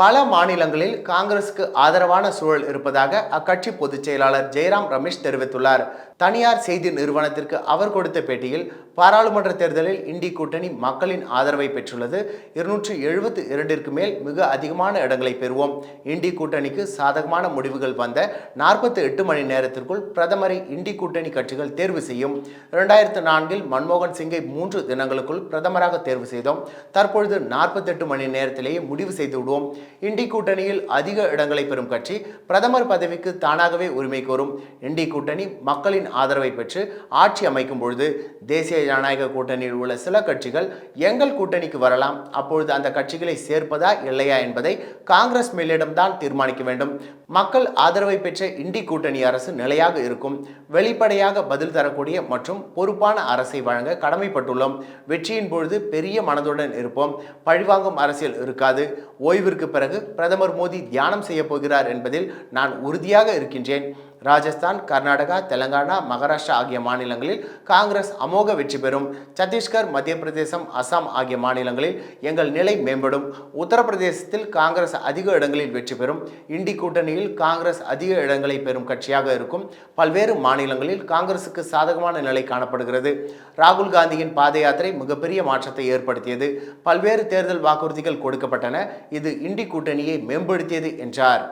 பல மாநிலங்களில் காங்கிரசுக்கு ஆதரவான சூழல் இருப்பதாக அக்கட்சி பொதுச் செயலாளர் ஜெயராம் ரமேஷ் தெரிவித்துள்ளார். தனியார் செய்தி நிறுவனத்திற்கு அவர் கொடுத்த பேட்டியில் பாராளுமன்ற தேர்தலில் இண்டி கூட்டணி மக்களின் ஆதரவை பெற்றுள்ளது. இருநூற்று எழுபத்து இரண்டிற்கு மேல் மிக அதிகமான இடங்களை பெறுவோம். இண்டி கூட்டணிக்கு சாதகமான முடிவுகள் வந்த நாற்பத்தி எட்டு மணி நேரத்திற்குள் பிரதமரை இண்டி கூட்டணி கட்சிகள் தேர்வு செய்யும். இரண்டாயிரத்து நான்கில் மன்மோகன் சிங்கை மூன்று தினங்களுக்குள் பிரதமராக தேர்வு செய்தோம். தற்பொழுது நாற்பத்தெட்டு மணி நேரத்திலேயே முடிவு செய்து விடுவோம். இண்டி கூட்டணியில் அதிக இடங்களை பெறும் கட்சி பிரதமர் பதவிக்கு தானாகவே உரிமை கோரும். இண்டி கூட்டணி மக்களின் ஆதரவை பெற்று ஆட்சி அமைக்கும் பொழுது தேசிய ஜனநாயக கூட்டணியில் உள்ள சில கட்சிகள் எங்கள் கூட்டணிக்கு வரலாம். அப்பொழுது அந்த கட்சிகளை சேர்ப்பதா இல்லையா என்பதை காங்கிரஸ் மேலிடம்தான் தீர்மானிக்க வேண்டும். மக்கள் ஆதரவை பெற்ற இண்டி கூட்டணி அரசு நிலையாக இருக்கும். வெளிப்படையாக பதில் தரக்கூடிய மற்றும் பொறுப்பான அரசை வழங்க கடமைப்பட்டுள்ளோம். வெற்றியின் பொழுது பெரிய மனதுடன் இருப்போம். பழிவாங்கும் அரசியல் இருக்காது. ஓய்விற்கு பிறகு பிரதமர் மோடி தியானம் செய்ய போகிறார் என்பதில் நான் உறுதியாக இருக்கின்றேன். ராஜஸ்தான் கர்நாடகா தெலங்கானா மகாராஷ்டிரா ஆகிய மாநிலங்களில் காங்கிரஸ் அமோக வெற்றி பெறும். சத்தீஸ்கர் மத்திய பிரதேசம் அசாம் ஆகிய மாநிலங்களில் எங்கள் நிலை மேம்படும். உத்தரப்பிரதேசத்தில் காங்கிரஸ் அதிக இடங்களில் வெற்றி பெறும். இண்டி கூட்டணியில் காங்கிரஸ் அதிக இடங்களை பெறும் கட்சியாக இருக்கும். பல்வேறு மாநிலங்களில் காங்கிரசுக்கு சாதகமான நிலை காணப்படுகிறது. ராகுல் காந்தியின் பாத யாத்திரை மிகப்பெரிய மாற்றத்தை ஏற்படுத்தியது. பல்வேறு தேர்தல் வாக்குறுதிகள் கொடுக்கப்பட்டன. இது இண்டி கூட்டணியை மேம்படுத்தியது என்றார்.